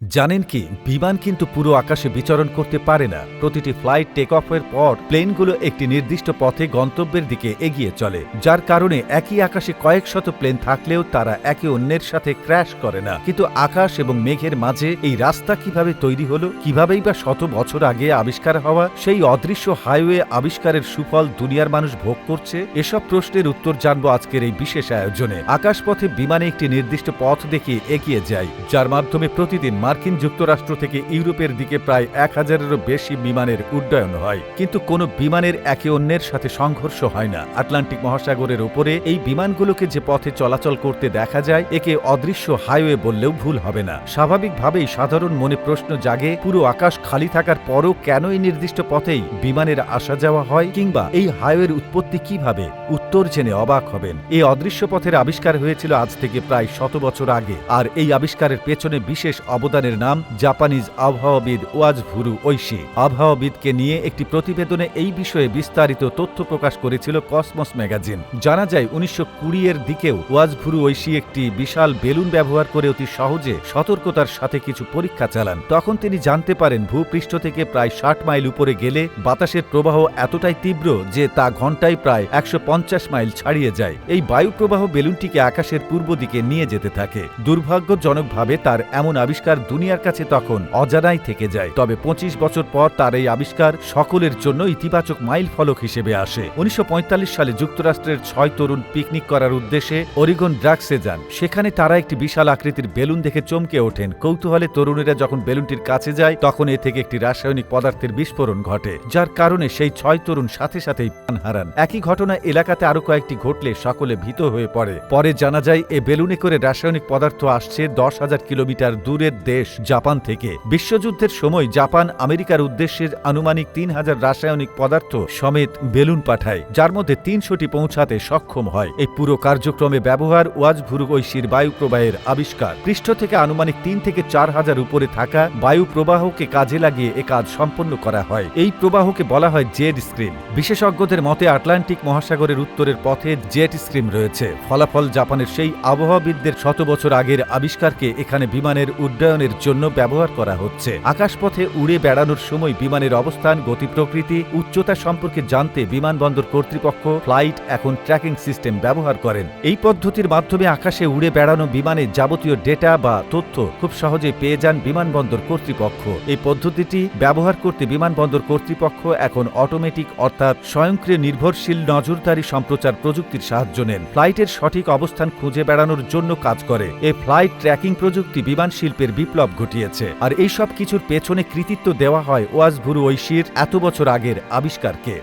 জানেন কি, বিমান কিন্তু পুরো আকাশে বিচরণ করতে পারে না। প্রতিটি ফ্লাইট টেক অফের পর প্লেনগুলো একটি নির্দিষ্ট পথে গন্তব্যের দিকে এগিয়ে চলে, যার কারণে একই আকাশে কয়েক শত প্লেন থাকলেও তারা একে অন্যের সাথে ক্র্যাশ করে না। কিন্তু আকাশ এবং মেঘের মাঝে এই রাস্তা কীভাবে তৈরি হলো, কিভাবেই বা শত বছর আগে আবিষ্কার হওয়া, সেই অদৃশ্য হাইওয়ে আবিষ্কারের সুফল দুনিয়ার মানুষ ভোগ করছে, এসব প্রশ্নের উত্তর জানব আজকের এই বিশেষ আয়োজনে। আকাশপথে বিমানে একটি নির্দিষ্ট পথ দেখিয়ে এগিয়ে যায় যার মাধ্যমে প্রতিদিন মার্কিন যুক্তরাষ্ট্র থেকে ইউরোপের দিকে প্রায় এক হাজারেরও বেশি বিমানের উড্ডয়ন হয়। কিন্তু কোনো বিমানের একে অন্যের সাথে সংঘর্ষ হয় না। আটলান্টিক মহাসাগরের ওপরে এই বিমানগুলোকে যে পথে চলাচল করতে দেখা যায়, একে অদৃশ্য হাইওয়ে বললেও ভুল হবে না। স্বাভাবিকভাবেই সাধারণ মনে প্রশ্ন জাগে, পুরো আকাশ খালি থাকার পরও কেন এই নির্দিষ্ট পথেই বিমানের আসা যাওয়া হয়, কিংবা এই হাইওয়ের উৎপত্তি কীভাবে? উত্তর জেনে অবাক হবেন। এই অদৃশ্য পথের আবিষ্কার হয়েছিল আজ থেকে প্রায় শত বছর আগে, আর এই আবিষ্কারের পেছনে বিশেষ অবদানের নাম জাপানিজ আবহাওয়াবিদ ওয়াজ ভুরু ঐশী। আবহাওয়াবিদকে নিয়ে একটি প্রতিবেদনে এই বিষয়ে বিস্তারিত তথ্য প্রকাশ করেছিল কসমস ম্যাগাজিন। জানা যায়, উনিশশো কুড়ি এর দিকেও ওয়াজ ভুরু ঐশী একটি বিশাল বেলুন ব্যবহার করে অতি সহজে সতর্কতার সাথে কিছু পরীক্ষা চালান। তখন তিনি জানতে পারেন, ভূপৃষ্ঠ থেকে প্রায় ষাট মাইল উপরে গেলে বাতাসের প্রবাহ এতটাই তীব্র যে তা ঘন্টায় প্রায় একশো পঞ্চাশ মাইল ছাড়িয়ে যায়। এই বায়ু প্রবাহ বেলুনটিকে আকাশের পূর্ব দিকে নিয়ে যেতে থাকে। দুর্ভাগ্যজনকভাবে তার এমন আবিষ্কার দুনিয়ার কাছে তখন অজানাই থেকে যায়। তবে পঁচিশ বছর পর তার এই আবিষ্কার সকলের জন্য ইতিবাচক মাইল ফলক হিসেবে আসে। উনিশশো পঁয়তাল্লিশ সালে যুক্তরাষ্ট্রের ছয় তরুণ পিকনিক করার উদ্দেশ্যে অরিগন ড্রাগসে যান। সেখানে তারা একটি বিশাল আকৃতির বেলুন দেখে চমকে ওঠেন। কৌতূহলে তরুণীরা যখন বেলুনটির কাছে যায়, তখন এ থেকে একটি রাসায়নিক পদার্থের বিস্ফোরণ ঘটে, যার কারণে সেই ছয় তরুণ সাথে সাথেই প্রাণ হারান। একই ঘটনা এলাকাতে আরও কয়েকটি ঘটলে সকলে ভীত হয়ে পড়ে। পরে জানা যায়, এ বেলুনে করে রাসায়নিক পদার্থ আসছে দশ হাজার কিলোমিটার দূরের দেশ জাপান থেকে। বিশ্বযুদ্ধের সময় জাপান আমেরিকার উদ্দেশ্যে আনুমানিক তিন হাজার রাসায়নিক পদার্থ সমেত বেলুন পাঠায়, যার মধ্যে তিনশোটি পৌঁছাতে সক্ষম হয়। এই পুরো কার্যক্রমে ব্যবহার ওয়াজ ভুরু ঐশীর বায়ু প্রবাহের আবিষ্কার। পৃষ্ঠ থেকে আনুমানিক তিন থেকে চার হাজার উপরে থাকা বায়ু প্রবাহকে কাজে লাগিয়ে এ কাজ সম্পন্ন করা হয়। এই প্রবাহকে বলা হয় জেড স্ক্রিন। বিশেষজ্ঞদের মতে, আটলান্টিক মহাসাগরের উত্তরের পথে জেট স্ক্রিম রয়েছে। ফলাফল জাপানের সেই আবহাওয়াবিদদের শত বছর আগের আবিষ্কারকে এখানে বিমানের উড্ডয়নের জন্য ব্যবহার করা হচ্ছে। আকাশপথে উড়ে বেড়ানোর সময় বিমানের অবস্থান, গতি প্রকৃতি, উচ্চতা সম্পর্কে জানতে বিমানবন্দর কর্তৃপক্ষ ফ্লাইট এখন ট্র্যাকিং সিস্টেম ব্যবহার করেন। এই পদ্ধতির মাধ্যমে আকাশে উড়ে বেড়ানো বিমানে যাবতীয় ডেটা বা তথ্য খুব সহজে পেয়ে যান বিমানবন্দর কর্তৃপক্ষ। এই পদ্ধতিটি ব্যবহার করতে বিমানবন্দর কর্তৃপক্ষ এখন অটোমেটিক অর্থাৎ স্বয়ংক্রিয় নির্ভরশীল নজরদারি সম্প্রচার প্রযুক্তির সাহায্য নেন। ফ্লাইটের সঠিক অবস্থান খুঁজে বেড়ানোর জন্য কাজ করে। এই ফ্লাইট ট্র্যাকিং প্রযুক্তি বিমান শিল্পের বিপ্লব ঘটিয়েছে। আর এই সব কিছুর পেছনে কৃতিত্ব দেওয়া হয় ওয়াজ ভুরু ঐশীর এত বছর আগের আবিষ্কারকে।